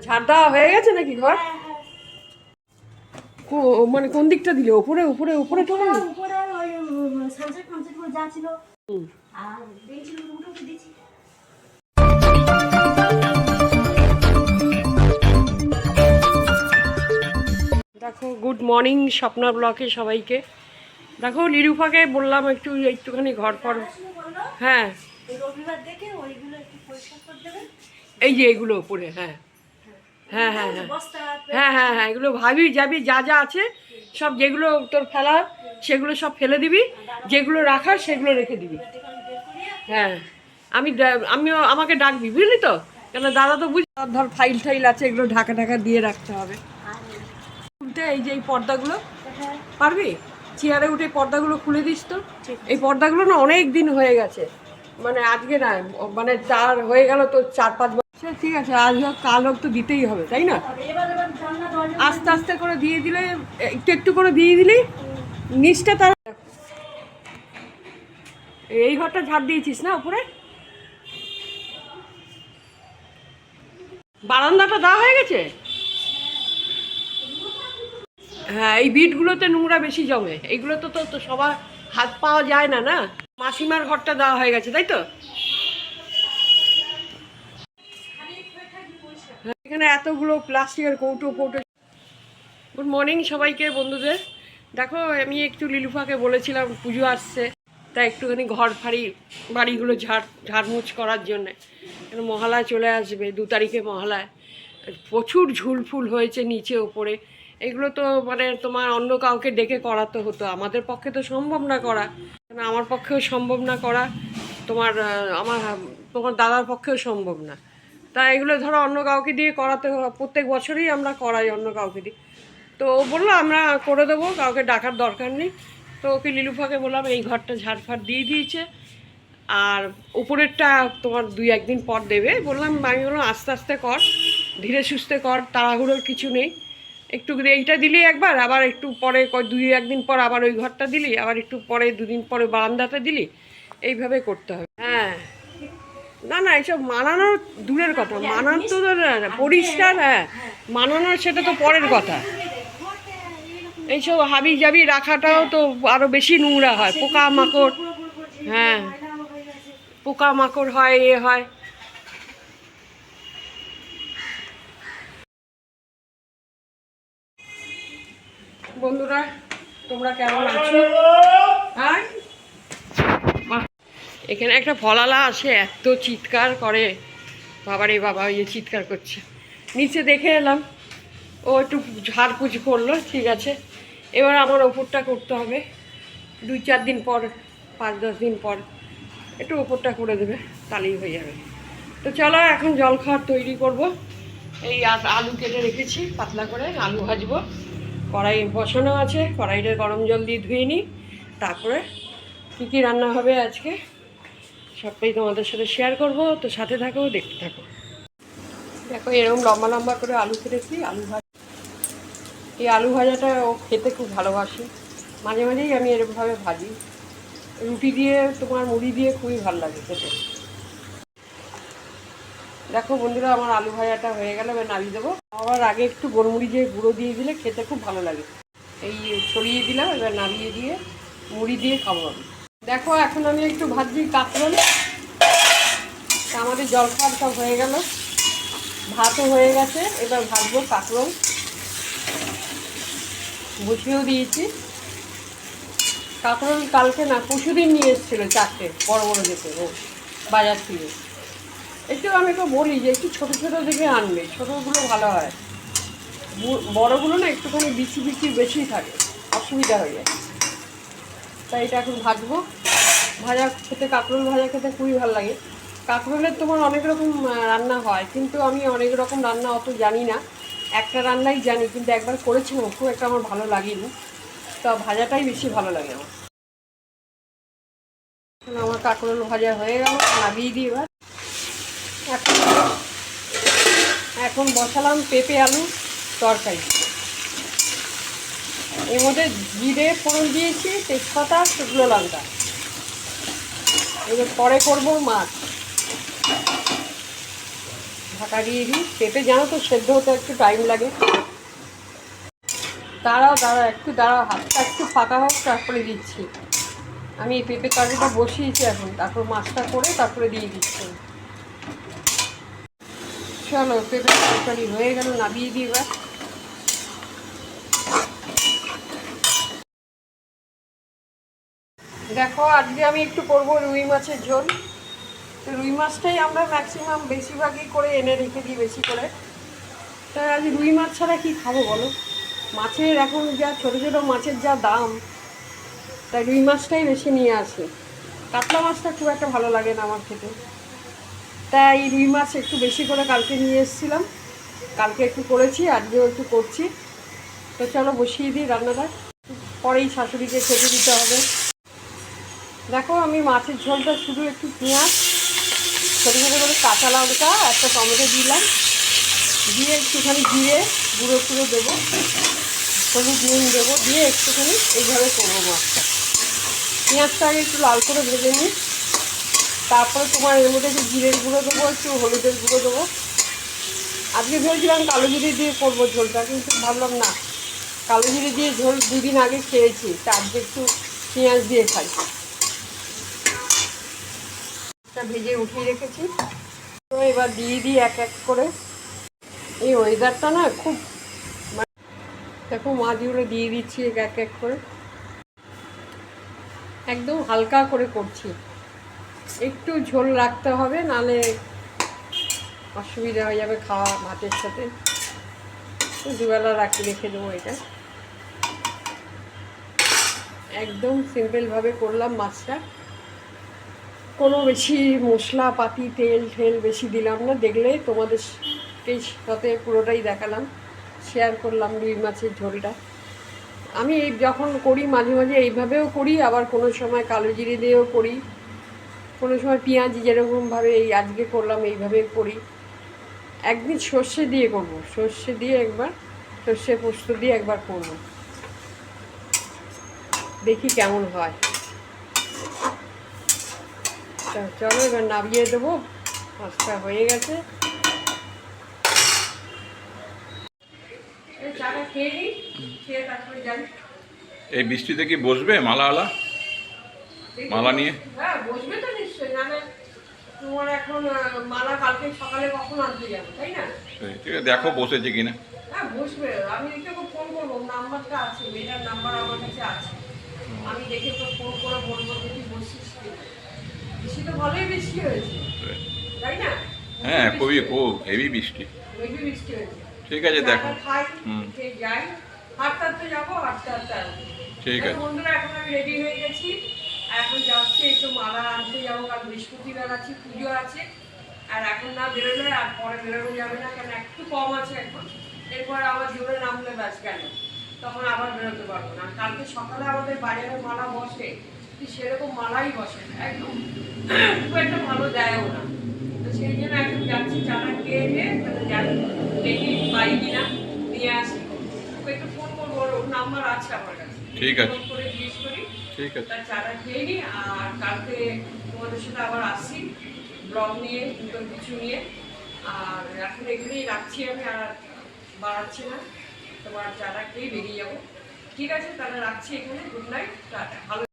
ঝাড় দেওয়া হয়ে গেছে নাকি ঘর? কো- মানে কোন দিকটা দিলে? ওপরে উপরে উপরে তো উপরে দিয়েছি। দেখো গুড মর্নিং স্বপ্না ব্লকে সবাইকে। দেখো লিরুফাকে বললাম একটু একটুখানি ঘর পর হ্যাঁ। এই যে এগুলো উপরে হ্যাঁ। হ্যাঁ হ্যাঁ হ্যাঁ। হ্যাঁ হ্যাঁ হ্যাঁ এগুলো ভাবি যাবি যা যা আছে সব যেগুলো তোর ফেলার সেগুলো সব ফেলে দিবি যেগুলো রাখার সেগুলো রেখে দিবি। হ্যাঁ আমি আমিও আমাকে ডাকবি বুঝলি তো? কেন দাদা তো বুঝ ধর ফাইল টাইল আছে এগুলো ঢাকা ঢাকা দিয়ে রাখতে হবে। খুলতে এই যে এই পর্দাগুলো পারবি? চেয়ারে উঠে পর্দাগুলো খুলে দিস তো। এই পর্দাগুলো না অনেক দিন হয়ে গেছে। মানে আজকে না মানে চার হয়ে গেল তো চার পাঁচ সে ঠিক আছে, আজ হোক, কাল হোক তো দিতেই হবে, তাই না? আস্তে আস্তে করে দিয়ে দিলে, একটু একটু করে দিয়ে দিলি নিচটা তার এই ঘরটা ঝাড় দিয়েছিস না উপরে? বারান্দাটা দেওয়া হয়ে গেছে? হ্যাঁ এই বিটগুলোতে নোংরা বেশি জমে এইগুলো তো তো সবার হাত পাওয়া যায় না না? মাসিমার ঘরটা দেওয়া হয়ে গেছে, তাই তো? এখানে এতগুলো প্লাস্টিকের কৌটো কৌটো গুড মর্নিং সবাইকে, বন্ধুদের। দেখো, আমি একটু লিলুফাকে বলেছিলাম পুজো আসছে তাই একটুখানি ঘর ফাড়ি, বাড়িগুলো ঝাড় ঝাড়মুছ করার জন্যে। মহালয় চলে আসবে, দু তারিখে মহালয়। প্রচুর ঝুলফুল হয়েছে নিচে, ওপরে। এগুলো তো মানে তোমার অন্য কাউকে ডেকে করাতে হতো, আমাদের পক্ষে তো সম্ভব না করা। আমার পক্ষেও সম্ভব না করা, তোমার আমার, তোমার দাদার পক্ষেও সম্ভব না। তা এগুলো ধরো অন্য কাউকে দিয়ে করাতে প্রত্যেক বছরই আমরা করাই অন্য কাউকে দিয়ে। তো ও বলল, আমরা করে দেবো, কাউকে ডাকার দরকার নেই। তো ওকে লিলুফাকে বললাম, এই ঘরটা ঝাড়ফাড় দিয়ে দিয়েছে। আর উপরেরটা তোমার দুই একদিন পর দেবে। বললাম, আমি বললাম, আস্তে আস্তে কর, ধীরে সুস্থে কর, তাড়াহুড়োর কিছু নেই। একটু এইটা দিলি একবার, আবার একটু পরে দুই একদিন পর আবার ওই ঘরটা দিলি, আবার একটু পরে দুদিন পরে বারান্দাটা দিলি। এইভাবে করতে হবে। হ্যাঁ। না না এইসব মানানোর দূরের কথা মানার তো ধর পরিষ্কার হ্যাঁ মানানোর সেটা তো পরের কথা। এইসব হাবি জাবি রাখাটাও তো আরও বেশি নোংরা হয় পোকা মাকড় হ্যাঁ। পোকা মাকড় হয় এ হয়। বন্ধুরা তোমরা কেমন আছো? হ্যাঁ? এখানে একটা ফলালা আসে, এত চিৎকার করে। বাবারে বাবা ইয়ে চিৎকার করছে। নিচে দেখে এলাম। ও একটু ঝাড়পুছ করল, ঠিক আছে। এবার আমার ওপরটা করতে হবে। দুই চার দিন পর, পাঁচ দশ দিন পর একটু ওপরটা করে দেবে, তাহলেই হয়ে যাবে। তো চলো, এখন জল খাওয়ার তৈরি করব। এই আলু কেটে রেখেছি, পাতলা করে আলু ভাজবো। কড়াই বসানো আছে কড়াইটা গরম জল দিয়ে ধুয়ে নিই। তারপরে কী কী রান্না হবে আজকে? সবটাই তোমাদের সাথে শেয়ার করব, তো সাথে থাকো, দেখতে থাকো। দেখো, এরকম লম্বা লম্বা করে আলু কেটেছি, আলু ভাজা। এই আলু ভাজাটা ও খেতে খুব ভালোবাসে। মাঝে মাঝেই আমি এরকমভাবে ভাজি। রুটি দিয়ে, তোমার মুড়ি দিয়ে খুবই ভালো লাগে খেতে। দেখো বন্ধুরা, আমার আলু ভাজাটা হয়ে গেল, এবার নামিয়ে দেবো। আবার আগে একটু গোলমুড়ি দিয়ে গুঁড়ো দিয়ে দিলে খেতে খুব ভালো লাগে। এই ছড়িয়ে দিলাম, এবার নামিয়ে দিয়ে মুড়ি দিয়ে খাব আমি। দেখো, এখন আমি একটু ভাজি কাঁকরোল। আমাদের জলখাবার সব হয়ে গেল। ভাতও হয়ে গেছে, এবার ভাজবো কাঁকরোল। বসিয়েও দিয়েছি। কাঁকরোল কালকে না পশুদিন নিয়ে এসেছিল চারটে, বড় বড় দেখে, ও বাজার থেকে। একটু আমি তো বলি যে, একটু ছোটো ছোটো দেখে আনবে ছোটোগুলো ভালো হয়। বড়গুলো না একটুখানি বিচি বিচি বেশি থাকে, অসুবিধা হয়ে যায়। তাই এটা এখন ভাজবো। ভাজা খেতে, কাঁকরোল ভাজা খেতে খুবই ভালো লাগে। কাঁকরোলের তোমার অনেক রকম রান্না হয়, কিন্তু আমি অনেক রকম রান্না অত জানি না। একটা রান্নাই জানি, কিন্তু একবার করেছিলাম খুব একটা আমার ভালো লাগেনি। তো ভাজাটাই বেশি ভালো লাগে আমার। আমার কাঁকরোল ভাজা হয়ে গেল, নামিয়ে দিই এবার। এখন এখন বসালাম পেঁপে, আলু, তরকারি। এর মধ্যে জিরে, ফোড়ন দিয়েছি, তেজপাতা, শুকনো লঙ্কা। এবার পরে করব মাছ। ঢাকা দিয়ে দিই। পেঁপে জানো তো, সেদ্ধ হতে একটু টাইম লাগে। দাঁড়াও দাঁড়াও, একটু দাঁড়াও, হাতটা একটু ফাঁকা হোক, তারপরে দিচ্ছি। আমি এই পেঁপে কারিটা বসিয়েছি এখন। তারপর মাছটা করে তারপরে দিয়ে দিচ্ছি। চলো, পেঁপে তরকারি হয়ে গেল, নামিয়ে দিই এবার। দেখো, আজকে আমি একটু করব রুই মাছের ঝোল। তো রুই মাছটাই আমরা ম্যাক্সিমাম বেশিরভাগই করে এনে রেখে দিই বেশি করে। তাই আজ রুই মাছ ছাড়া কি খাব বলো? মাছের এখন যা ছোটো ছোটো মাছের যা দাম তাই রুই মাছটাই বেশি নিয়ে আসি। কাতলা মাছটা খুব একটা ভালো লাগে না আমার খেতে। তাই রুই মাছ একটু বেশি করে কালকে নিয়ে এসেছিলাম। কালকে একটু করেছি, আজকেও একটু করছি। তো চলো বসিয়ে দিই রান্নাটা। পরেই শাশুড়িকে খেতে দিতে হবে। দেখো, আমি মাছের ঝোলটা শুধু একটু পেঁয়াজ, ছোটো ছোটো করে কাঁচা লঙ্কা, একটা টমেটো দিলাম। দিয়ে একটুখানি জিরে গুঁড়ো টুড়ো দেবো। হলুদ নুন দেবো। দিয়ে একটুখানি এইভাবে করব মাছটা। পেঁয়াজটা আগে একটু লাল করে ভেজে নিই। তারপরে তোমার এর মধ্যে একটু জিরের গুঁড়ো দেবো, একটু হলুদের গুঁড়ো দেবো। আজকে ভেবেছিলাম কালো জিরে দিয়ে করব ঝোলটা, কিন্তু ভাবলাম না। কালো জিরে দিয়ে ঝোল দুদিন আগে খেয়েছি তা আজকে একটু পেঁয়াজ দিয়ে খাই। টা ভেজে উঠিয়ে রেখেছি। তো এবার দিয়ে দিই এক এক করে। এই ওয়েদারটা না খুব মানে দেখো মাছগুলো দিয়ে দিচ্ছি এক এক করে। একদম হালকা করে করছি। একটু ঝোল রাখতে হবে নালে অসুবিধা হয়ে যাবে খাওয়া ভাতের সাথে। দুবেলা রাখি, রেখে দেবো এটা। একদম সিম্পলভাবে করলাম মাছটা। কোনো বেশি মশলাপাতি, তেল ঠেল বেশি দিলাম না। দেখলে তোমাদের সাথে পুরোটাই দেখালাম। শেয়ার করলাম রুই মাছের ঝোলটা। আমি এই যখন করি মাঝে মাঝে এইভাবেও করি, আবার কোনো সময় কালো জিরে দিয়েও করি। কোনো সময় পেঁয়াজ যেরকমভাবে এই আজকে করলাম, এইভাবে করি। একদিন সর্ষে দিয়ে করব। সর্ষে দিয়ে একবার, সর্ষে পোস্ত দিয়ে একবার করব। দেখি কেমন হয়। তা চলো এবার নামিয়ে দেবো। মাছটা হয়ে গেছে। এই বৃষ্টিতে কি বসবে মালাওয়ালা মালা নিয়ে? হ্যাঁ বসবে তো নিশ্চয়ই তোমার এখন মালা কালকে সকালে কখন আনতে যাবে তাই না? ঠিক আছে দেখো বসেছে কিনা। হ্যাঁ বসবে। আমি তোকে ফোন করব নাম্বারটা আছে মেয়েটার নাম্বার আমার কাছে আছে। আমি দেখে তো ফোন করে বলব তো বৃষ্টি হয়েছে? তাই না? হ্যাঁ খুবই খুব হেভি বৃষ্টি। হেভি বৃষ্টি হয়েছে। ঠিক আছে দেখো। হুম। যাই। হাঁটতে হাঁটতে যাব হাঁটতে হাঁটতে আসব ঠিক আছে। বন্ধুরা এখন আমি রেডি হয়ে গেছি। এখন যাচ্ছি একটু মালা আনতে যাব কারণ বৃহস্পতিবার আছে পুজো আছে। আর এখন না বেরোলে আর পরে বেরোনো যাবে না কারণ একটু কম আছে এখন। এরপর আবার জোরে নামলে ব্যাস গেল তখন আবার বেরোতে পারব না। কালকে সকালে আমাদের বাজারে মালা বসে। সেরকম মালাই বসে না একদম খুব একটা ভালো দেয়ও না। তো সেই জন্য এখন যাচ্ছি চাটা খেয়ে খেয়ে দেখি পাই কিনা নিয়ে আসি। ওকে একটু ফোন করব ওর নাম্বার আছে আমার কাছে। ঠিক আছে। করে জিজ্ঞেস করি। ঠিক আছে। তার চাটা খেয়ে নিই আর কালকে তোমাদের সাথে আবার আসছি ব্লগ নিয়ে নতুন কিছু নিয়ে। আর এখন এখানেই রাখছি আমি আর বাড়াচ্ছি না। তোমার চাটা খেয়ে বেরিয়ে যাব। ঠিক আছে তাহলে রাখছি এখানে। Good night tata. ভালো